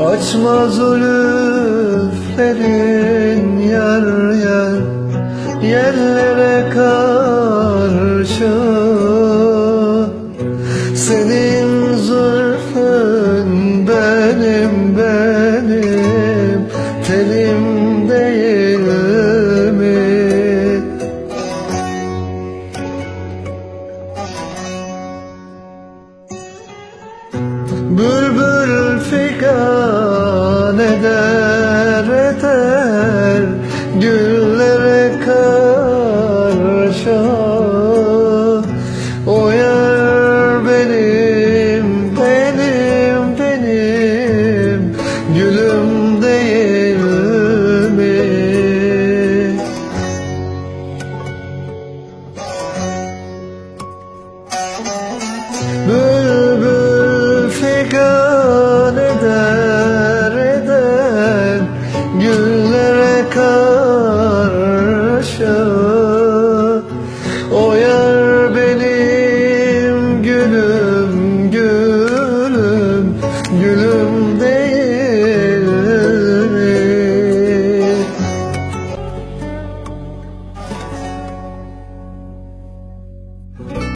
Açma zülüflerin yer yer Yerlere karşı. Seni bülbül figan